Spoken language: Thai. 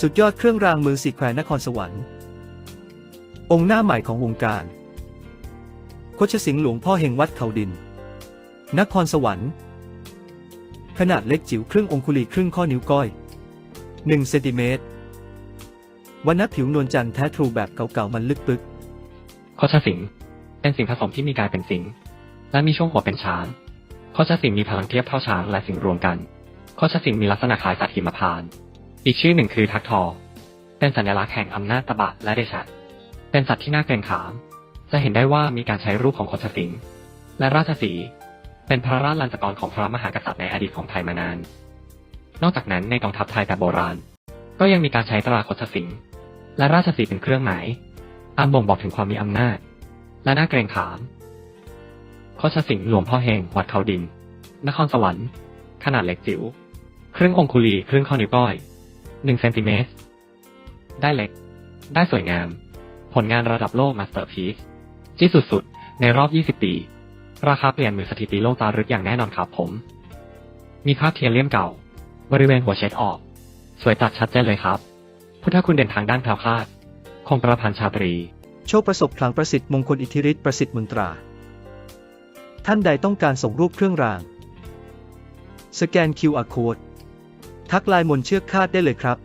สุดยอดเครื่องรางมือสีแควร์นครสวรรค์ องค์หน้าใหม่ของวงการโคชสิงห์หลวงพ่อเฮงวัดเขาดิน นครสวรรค์ ขนาดเล็กจิ๋วครึ่งองคุลีครึ่งข้อนิ้วก้อย 1 เซนติเมตรวันนับผิวนวลจันทร์แท้ทรูแบบเก่าๆมันลึกปึกโคชสิงห์เป็นสิ่งผสมที่มีกายเป็นสิงห์และมีช่วงหัวเป็นช้างโคชสิงห์มีพลังเทียบเท่าช้างและสิงห์รวมกันโคชสิงห์มีลักษณะคล้ายสัตว์หิมพานต์ อีกชื่อหนึ่งคือทักทอ เป็นสัญลักษณ์แห่งอำนาจตบะและเดชะ เป็นสัตว์ที่น่าเกรงขาม จะเห็นได้ว่ามีการใช้รูปของคชสิงและราชสี เป็นพระราชลัญจกรของพระมหากษัตริย์ในอดีตของไทยมานาน นอกจากนั้นในกองทัพไทยแต่โบราณ ก็ยังมีการใช้ตราคชสิงและราชสีเป็นเครื่องหมาย อันบ่งบอกถึงความมีอำนาจ และน่าเกรงขามโคชสิงห์หลวงพ่อเฮงวัดเขาดิน นครสวรรค์ ขนาดเล็กจิ๋ว ครึ่งองคุลี ครึ่งข้อนิ้วก้อย หนึ่งเซนติเมตร ได้เล็ก ได้สวยงาม ผลงานระดับโลกมาสเตอร์พีซที่สุดๆ ในรอบ 20 ปี ราคาเปลี่ยนมือสถิติโลกตารึกอย่างแน่นอนครับผม มีคาบเทียนเลี่ยมเก่า บริเวณหัวเช็ดออก สวยตัดชัดเจนเลยครับ พุทธคุณเด่นทางด้านแคล้วคาด คงประพันธ์ชาตรี โชคประสบพลังประสิทธิ์มงคลอิทธิฤทธิประสิทธิ์มนตรา ท่านใดต้องการส่งรูปเครื่องราง สแกน QR Code ทักไลน์มนเชือกคาดได้เลยครับ